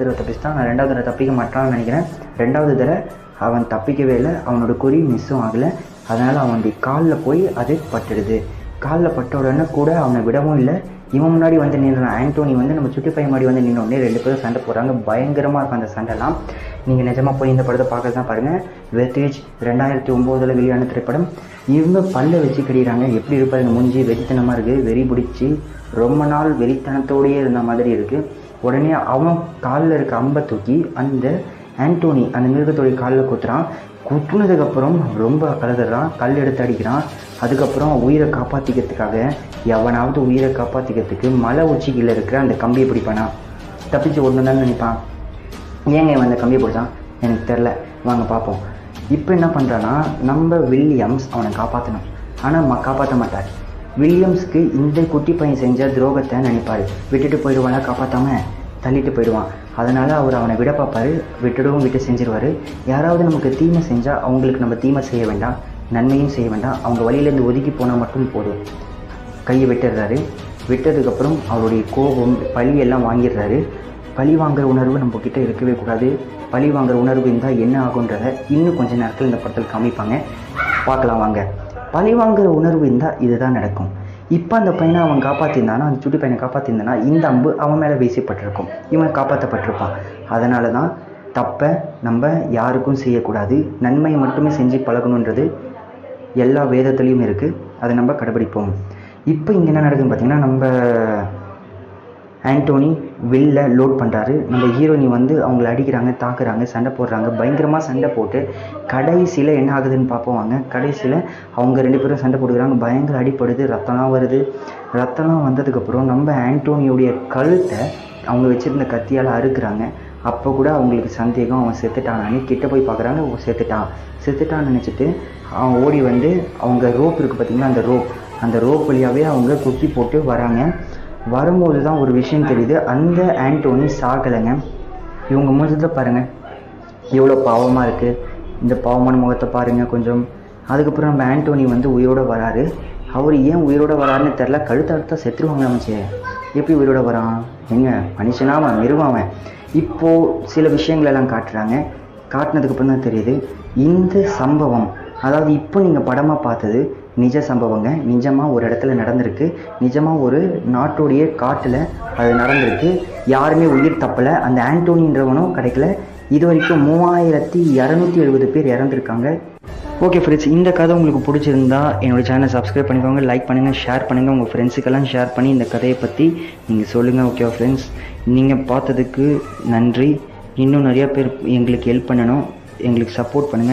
தடவை தப்பிச்சிட்டான். நான் ரெண்டாவது தடவை தப்பிக்க மாட்டான்னு நினைக்கிறேன். ரெண்டாவது தடவை அவன் தப்பிக்கவே இல்லை. அவனோட குறி மிஸ்ஸும் ஆகலை. அதனால் அவனுடைய காலில் போய் அது பட்டுடுது. காலில் பட்ட உடனே கூட அவனை விடவும் இல்லை. இவன் முன்னாடி வந்து நின்றான் ஆண்டோனி வந்து நம்ம சுட்டி பையன் முன்னாடி வந்து நின்ன உடனே ரெண்டு பேரும் சண்டை போடுறாங்க. பயங்கரமாக இருக்கும் அந்த சண்டைலாம். நீங்கள் நிஜமாக போய் இந்த படத்தை பார்க்க தான் பாருங்கள் வெத்தேஜ் ரெண்டாயிரத்தி ஒம்போதில் வெளியான திரைப்படம். இவங்க பல்ல வச்சு கிடையிறாங்க எப்படி இருப்பாருங்க மூஞ்சி வெறித்தனமாக இருக்குது வெறி பிடிச்சி ரொம்ப நாள் வெறித்தனத்தோடையே இருந்த மாதிரி இருக்குது உடனே அவன் காலில் இருக்க அம்பை தூக்கி அந்த ஆண்டோனி அந்த மிருகத்துடைய காலில் குத்துறான். குத்துனதுக்கப்புறம் ரொம்ப கலதுறான் கல் எடுத்து அடிக்கிறான். அதுக்கப்புறம் உயிரை காப்பாற்றிக்கிறதுக்காக எவனாவது உயிரை காப்பாற்றிக்கிறதுக்கு மலை உச்சிக்கில் இருக்கிற அந்த கம்பியை பிடிப்பானா? தப்பிச்சு ஓடணும்னு நினைப்பான். ஏங்க இவன் அந்த கம்பியை பிடிச்சான்? எனக்கு தெரில வாங்க பார்ப்போம். இப்போ என்ன பண்ணுறான்னா நம்ம வில்லியம்ஸ் அவனை காப்பாற்றணும் ஆனால் ம காப்பாற்ற மாட்டார். வில்லியம்ஸ்க்கு இந்த குட்டி பையன் செஞ்ச துரோகத்தை நினைப்பார். விட்டுட்டு போயிடுவானா காப்பாற்றாம தள்ளிட்டு போயிடுவான். அதனால் அவர் அவனை விட பார்ப்பாரு விட்டுடவும் விட்டு செஞ்சிருவார். யாராவது நமக்கு தீமை செஞ்சால் அவங்களுக்கு நம்ம தீமை செய்ய வேண்டாம் நன்மையும் செய்ய வேண்டாம். அவங்க வழியிலேருந்து ஒதுக்கி போனால் மட்டும் போதும். கையை விட்டுடுறாரு. விட்டதுக்கப்புறம் அவருடைய கோபம் பழி எல்லாம் வாங்கிடுறாரு. பழி வாங்குற உணர்வு நம்ம கிட்டே இருக்கவே கூடாது. பழி வாங்குற உணர்வு இருந்தால் என்ன ஆகுன்றத இன்னும் கொஞ்சம் நேரத்தில் இந்த படத்தில் காமிப்பாங்க. பார்க்கலாம் வாங்க. பழிவாங்குற உணர்வு இருந்தால் இதுதான் நடக்கும். இப்போ அந்த பையனை அவன் காப்பாற்றிருந்தானா அந்த சுட்டி பையனை காப்பாற்றிருந்தானா இந்த அம்பு அவன் மேலே வீசப்பட்டிருக்கும். இவன் காப்பாற்றப்பட்டிருப்பான் அதனால தான் தப்பை நம்ம யாருக்கும் செய்யக்கூடாது. நன்மையை மட்டுமே செஞ்சு பழகணுன்றது எல்லா வேதத்துலேயும் இருக்குது அதை நம்ம கடைபிடிப்போம். இப்போ இங்கே என்ன நடக்குதுன்னு பார்த்தீங்கன்னா நம்ம ஆண்டோனி வில்ல லோட் பண்ணுறாரு நம்ம ஹீரோயினி வந்து அவங்கள அடிக்கிறாங்க தாக்குறாங்க சண்டை போடுறாங்க. பயங்கரமாக சண்டை போட்டு கடைசியில் என்ன ஆகுதுன்னு பார்ப்போம் வாங்க. கடைசியில் அவங்க ரெண்டு பேரும் சண்டை போட்டுக்கிறாங்க. பயங்கர அடிப்படுது ரத்தம்லாம் வருது. ரத்தம்லாம் வந்ததுக்கப்புறம் நம்ம ஆண்டோனியோடைய கழுத்தை அவங்க வச்சுருந்த கத்தியால் அறுக்கிறாங்க. அப்போ கூட அவங்களுக்கு சந்தேகம் அவன் செத்துட்டானான்னு கிட்ட போய் பார்க்குறாங்க அவன் செத்துட்டான். செத்துட்டான்னு நினச்சிட்டு அவன் ஓடி வந்து அவங்க ரோப் இருக்குது பார்த்திங்கன்னா அந்த ரோப். அந்த ரோப் வழியாகவே அவங்க குத்தி போட்டு வராங்க. வரும்போது தான் ஒரு விஷயம் தெரியுது. அந்த ஆண்டோனி சாகலைங்க. இவங்க மூஞ்சத்தை பாருங்கள் எவ்வளோ பாவமாக இருக்குது இந்த பாவமான முகத்தை பாருங்கள் கொஞ்சம். அதுக்கப்புறம் நம்ம ஆண்டோனி வந்து உயிரோட வராரு. அவர் ஏன் உயிரோட வராருன்னு தெரில கழுத்து செத்துருவாங்க அமைச்சு எப்படி உயிரோட வரான்? எங்க? மனுஷனா அவன்? அவன். இப்போது சில விஷயங்களெல்லாம் காட்டுறாங்க. காட்டினதுக்கு அப்புறம் தான் தெரியுது. இந்த சம்பவம் அதாவது இப்போ நீங்கள் படமாக பார்த்தது நிஜ சம்பவங்க. நிஜமாக ஒரு இடத்துல நடந்திருக்கு. நிஜமாக ஒரு நாட்டுடைய காட்டில் அது நடந்திருக்கு. யாருமே உயிர் தப்பலை. அந்த ஆண்டோனின்றவனும் கிடைக்கல. இது வரைக்கும் மூவாயிரத்தி இரநூத்தி எழுபது பேர் இறந்துருக்காங்க. ஓகே ஃப்ரெண்ட்ஸ் இந்த கதை உங்களுக்கு பிடிச்சிருந்தா என்னோட சேனலை சப்ஸ்கிரைப் பண்ணிக்கோங்க லைக் பண்ணுங்கள் ஷேர் பண்ணுங்கள் உங்கள் ஃப்ரெண்ட்ஸுக்கெல்லாம் ஷேர் பண்ணி இந்த கதையை பற்றி நீங்கள் சொல்லுங்கள் ஓகே ஃப்ரெண்ட்ஸ் நீங்கள் பார்த்ததுக்கு நன்றி. இன்னும் நிறையா பேர் எங்களுக்கு ஹெல்ப் பண்ணணும். எங்களுக்கு சப்போர்ட் பண்ணுங்கள்